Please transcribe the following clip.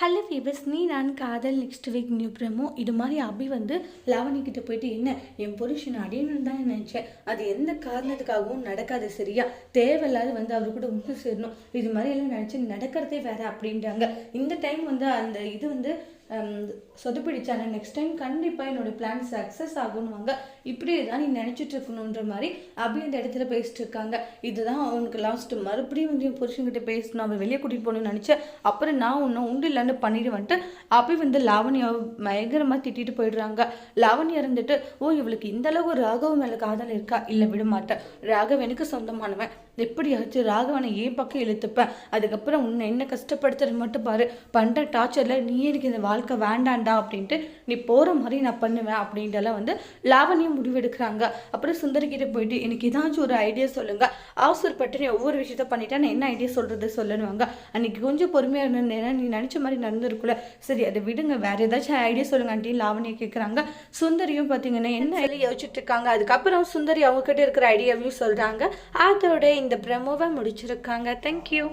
Hello fevers நீ நான் காதல் நெக்ஸ்ட் வீக் நியூ ப்ரமோ இது மாதிரி அபி வந்து லாவணி கிட்ட போயிட்டு என்ன என் புருஷன் அப்படின்னு தான் நினச்சேன். அது எந்த காரணத்துக்காகவும் நடக்காது சரியா? தேவையில்லாத வந்து அவர் கூட ஒன்று சேரணும். இது மாதிரி எல்லாம் நினச்சி நடக்கிறதே வேற அப்படின்றாங்க. இந்த டைம் வந்து அந்த இது வந்து சொதுப்பிடிச்சாங்க நெக்ஸ்ட் டைம் கண்டிப்பாக என்னோடய பிளான் சக்ஸஸ் ஆகணுவாங்க இப்படி தான் நீ நினச்சிட்டு இருக்கணுன்ற மாதிரி அபி அந்த இடத்துல பேசிட்டு இருக்காங்க. இதுதான் உனக்கு லாஸ்ட்டு மறுபடியும் வந்து என் புருஷன்கிட்ட பேசணும். அவன் வெளியே கூட்டிகிட்டு போகணும்னு நினச்சேன். அப்புறம் நான் ஒன்றும் உண்டு இல்லை வேண்டான்னு பண்ணிட்டு வந்துட்டு அபி வந்து லாவண்யாவை பயங்கரமாக திட்டிட்டு போயிடுறாங்க. லாவண்யா இருந்துட்டு ஓ இவளுக்கு இந்த அளவு ராகவ மேலே காதல் இருக்கா? இல்லை விட மாட்டேன். ராகவ் எனக்கு சொந்தமானவன். எப்படியாச்சும் ராகவனை ஏன் பக்கம் இழுத்துப்பேன்? அதுக்கப்புறம் உன்னை என்ன கஷ்டப்படுத்துறது மட்டும் பாரு. பண்ணுற டார்ச்சரில் நீ எனக்கு இந்த வாழ்க்கை வேண்டாண்டா? அப்படின்ட்டு நீ போகிற மாதிரி நான் பண்ணுவேன். அப்படின்ட்டுலாம் வந்து லாவணியும் முடிவெடுக்கிறாங்க. அப்புறம் சுந்தரிக்கிட்ட போயிட்டு எனக்கு ஏதாச்சும் ஒரு ஐடியா சொல்லுங்கள் அவசரப்பட்டு நீ ஒவ்வொரு விஷயத்த பண்ணிட்டா நான் என்ன ஐடியா சொல்கிறது சொல்லணுவாங்க அன்னைக்கு கொஞ்சம் பொறுமையாக இருந்தேன்னா நீ நினச்ச மாதிரி நடந்திருக்குல சரி அதை விடுங்க. வேற ஏதாச்சும் ஐடியா சொல்லுங்க ஆண்டி லாவணியை கேட்குறாங்க சுந்தரியும் பார்த்தீங்கன்னா என்ன சொல்லி யோசிச்சுட்டு இருக்காங்க அதுக்கப்புறம் சுந்தரி அவங்க கிட்ட இருக்கிற ஐடியாவையும் சொல்கிறாங்க அதோட இந்த பிரமோவை முடிச்சிருக்காங்க. தேங்க்யூ